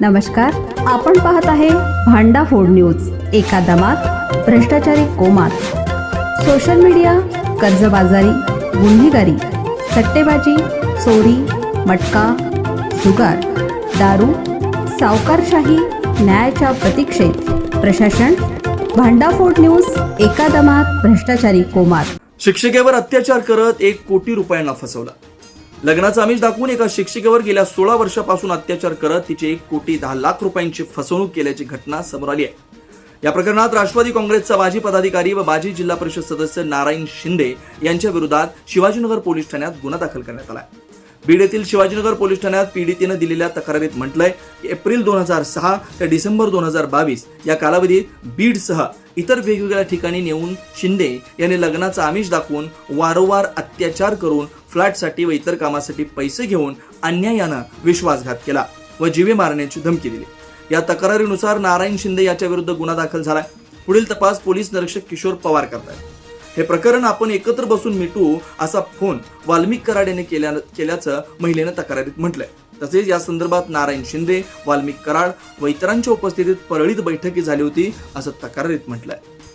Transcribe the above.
नमस्कार आपण पाहत आहे भांडा फोड न्यूज एका दमात भ्रष्टाचारी कोमात. सोशल मीडिया कर्जबाजारी गुन्हेगारी सट्टेबाजी चोरी मटका जुगार दारू सावकारशाही न्यायाच्या प्रतीक्षेत. प्रशासन भांडाफोड न्यूज एका दमात भ्रष्टाचारी कोमात. शिक्षिकेवर अत्याचार करत एक कोटी रुपयांना फसवला. लग्नाचं आमिष दाखवून एका शिक्षिकेवर गेल्या सोळा वर्षापासून अत्याचार करत तिची एक कोटी दहा लाख रुपयांची फसवणूक केल्याची घटना समोर आली आहे. या प्रकरणात राष्ट्रवादी काँग्रेसचा माजी पदाधिकारी व माजी जिल्हा परिषद सदस्य नारायण शिंदे यांच्या विरोधात शिवाजीनगर पोलीस ठाण्यात गुन्हा दाखल करण्यात आला बीड येथील शिवाजीनगर पोलीस ठाण्यात पीडितेनं दिलेल्या तक्रारीत म्हटलंय की एप्रिल दोन हजार सहा ते डिसेंबर दोन हजार बावीस या कालावधीत बीडसह इतर वेगवेगळ्या ठिकाणी नेऊन शिंदे यांनी लग्नाचं आमिष दाखवून वारंवार अत्याचार करून फ्लॅटसाठी व इतर कामासाठी पैसे घेऊन अन्यायानं विश्वासघात केला व जीवे मारण्याची धमकी दिली. या तक्रारीनुसार नारायण शिंदे याच्या विरुद्ध गुन्हा दाखल झालाय. पुढील तपास पोलीस निरीक्षक किशोर पवार करतायत. हे प्रकरण आपण एकत्र बसून मिटू असा फोन वाल्मिक कराड केल्या केल्याचं महिलेनं तक्रारीत म्हटलंय. तसेच या संदर्भात नारायण शिंदे वाल्मिक कराड व इतरांच्या उपस्थितीत परळीत बैठकी झाली होती असं तक्रारीत म्हटलंय.